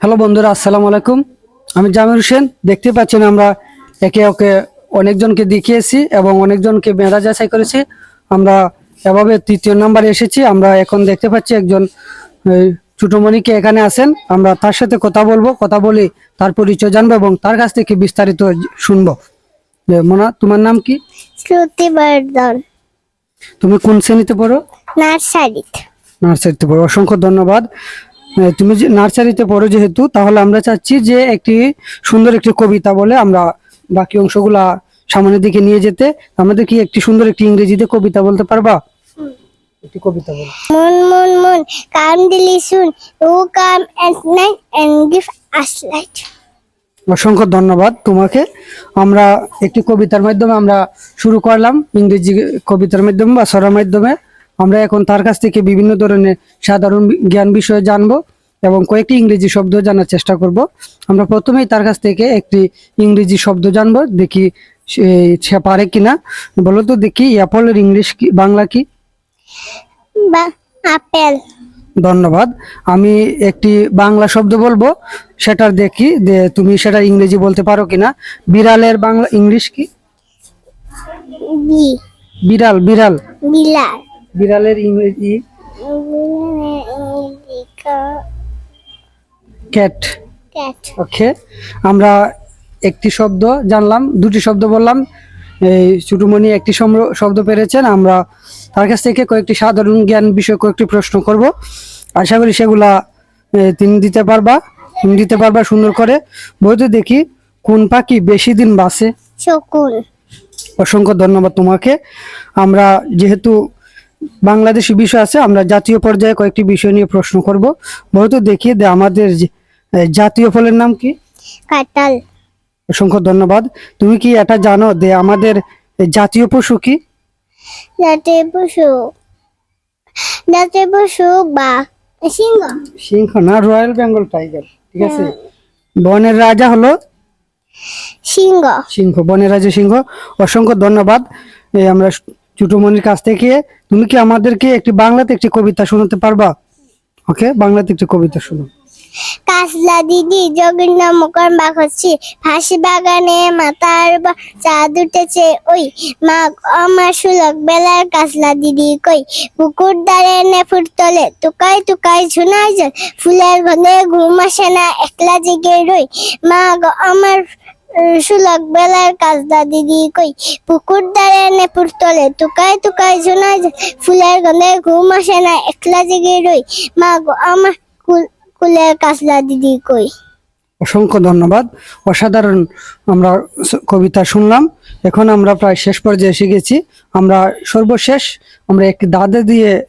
Hello বন্ধুরা আসসালামু আলাইকুম। আমি জামির হোসেন দেখতে পাচ্ছেন আমরা একে ওকে অনেকজনকে দেখিয়েছি এবং অনেকজনকে মেধা যাচাই করেছি। আমরা এভাবে তৃতীয় নাম্বারে এসেছি। আমরা এখন দেখতে পাচ্ছি একজন ছোটমণিকে এখানে আছেন। আমরা তার সাথে কথা বলব কথা বলি তার পরিচয় জানব এবং তার কাছ থেকে বিস্তারিত শুনব। মোনা তোমার নাম কি? শ্রুতি বর্ধন। তুমি কোন শ্রেণীতে পড়ো? নার্সারিতে। নার্সারিতে পড়ো। অসংখ্য ধন্যবাদ। তুমি যে নার্সারিতে পড়ো যেহেতু তাহলে আমরা চাচ্ছি যে একটি সুন্দর একটি কবিতা বলে আমরা বাকি অংশগুলা সামনের দিকে নিয়ে যেতে। আমাদের কি একটি সুন্দর একটি ইংরেজিতে কবিতা বলতে পারবা? একটি কবিতা বলো। মুন মুন মুন কাম দিলি শুন ও come at night and give us light. অসংখ্য ধন্যবাদ তোমাকে। আমরা একটি কবিতার মাধ্যমে আমরা শুরু করলাম ইংরেজি কবিতার মাধ্যমে বা সরার মাধ্যমে। আমরা এখন তার কাছ থেকে বিভিন্ন ধরনের সাধারণ জ্ঞান বিষয়ে জানব এবং কয়েকটি ইংরেজি শব্দ জানার চেষ্টা করব। আমরা প্রথমেই তার কাছ থেকে একটি ইংরেজি শব্দ জানব দেখি সে- পারে কিনা। বলো তো দেখি অ্যাপলের ইংলিশ কি বাংলা কি? আপেল। ধন্যবাদ। আমি একটি বাংলা শব্দ বলব সেটার দেখি যে তুমি সেটা ইংরেজি বলতে পারো কিনা। বিড়ালের বাংলা ইংলিশ কি? বিড়াল বিড়াল। বিলাল বিড়ালের ইংরেজি। ক্যাট ওকে আমরা একটি শব্দ জানলাম দুটি শব্দ বললাম। এই ছোটমণি একটি শব্দ পেরেছেন আমরা তার কাছ থেকে কয়েকটি সাধারণ জ্ঞান বিষয়ে কয়েকটি প্রশ্ন করব। আশা করি সেগুলা তিনি দিতে পারবা তুমি দিতে পারবা সুন্দর করে। বইতে দেখি কোন পাখি বেশি দিন বাঁচে শকুন। অসংখ্য ধন্যবাদ তোমাকে। আমরা যেহেতু বাংলাদেশি বিষয় আছে আমরা জাতীয় পর্যায়ে কয়েকটি বিষয় নিয়ে প্রশ্ন করব। বলতো দেখি যে আমাদের জাতীয় ফলের নাম কি? কাঁঠাল। অসংখ্য ধন্যবাদ। তুমি কি এটা জানো যে আমাদের জাতীয় পশু কি? জাতীয় পশু। জাতীয় পশু বা সিংহ। সিংহ না রয়্যাল বেঙ্গল টাইগার ঠিক আছে? বনের রাজা হলো? সিংহ। সিংহ বনের রাজা সিংহ। অসংখ্য ধন্যবাদ। এই আমরা ছোটমণির কাছ থেকে তুমি কি আমাদেরকে একটি বাংলাতে একটি কবিতা শোনাতে পারবা? ওকে, বাংলাতে একটি কবিতা শোনো। কাসলা দিদি জগন্না মুখর বাঘ হচ্ছে ফাঁসি বাগানে উপর চাঁদ উঠেছে ওই। মা আমার সুলক বেলার কাসলা দিদি কই? পুকুর ধারে নেফুর তলে টুকাই টুকাই ঝুনাই জল। ফুলের গন্ধে ঘুম আসে না, একলা জেগে রই। মা আমার সুলক বেলার কাসলা দিদি কই, পুকুর ধারে নেপুর তলে টুকাই টুকাই ঝুনাই জল ফুলের গন্ধে ঘুম আসে না, একলা জেগে রই। মা গো, আমার কুল- কুলের কাসলা দিদি কই। অসংখ্য ধন্যবাদ। অসাধারণ আমরা কবিতা শুনলাম। এখন আমরা প্রায় শেষ পর্যায়ে এসে গেছি। আমরা সর্বশেষ, আমরা একটি দাদা দিয়ে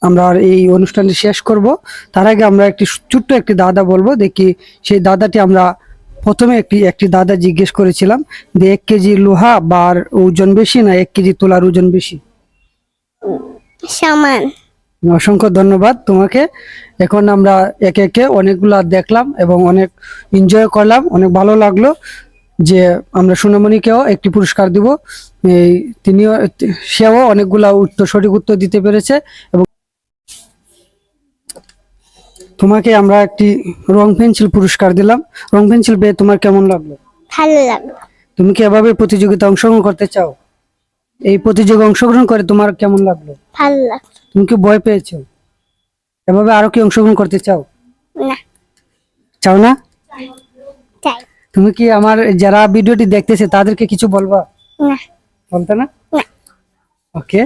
আমরা এই অনুষ্ঠানটি শেষ করব। তার আগে আমরা একটি ছোট্ট একটি দাদা বলব। দেখি সেই দাদাটি আমরা প্রথমে একটি একটি দাদা জিজ্ঞেস করেছিলাম যে এক কেজি লোহা বা আর ওজন বেশি না এক কেজি তোলার ওজন বেশি? সমান। অসংখ্য ধন্যবাদ তোমাকে। এখন আমরা একে একে অনেকগুলা দেখলাম এবং অনেক এনজয় করলাম অনেক ভালো লাগল যে আমরা সোনামণিকেও একটি পুরস্কার দিব। এই তিনিও সেও অনেকগুলা উত্তর সঠিক উত্তর দিতে পেরেছে এবং তোমাকে আমরা একটি রং পেন্সিল পুরস্কার দিলাম। রং পেন্সিল পেয়ে তোমার কেমন লাগল? ভালো লাগল। তুমি কি এভাবে প্রতিযোগিতা অংশগ্রহণ করতে চাও? এই প্রতিযোগিতা অংশগ্রহণ করে তোমার কেমন লাগল? ভালো লাগল। তুমি কি ভয় পেয়েছ? এভাবে আরও কি অংশগ্রহণ করতে চাও? না। চাও না? চাই। তুমি কি আমার যারা ভিডিওটি দেখতেছে তাদেরকে কিছু বলবা? না। বলতে না? না। ওকে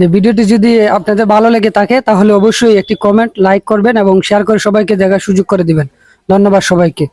যে ভিডিওটি যদি আপনাদের ভালো লেগে থাকে, তাহলে অবশ্যই একটি কমেন্ট লাইক করবেন এবং শেয়ার করে সবাইকে দেখার সুযোগ করে দিবেন। ধন্যবাদ সবাইকে।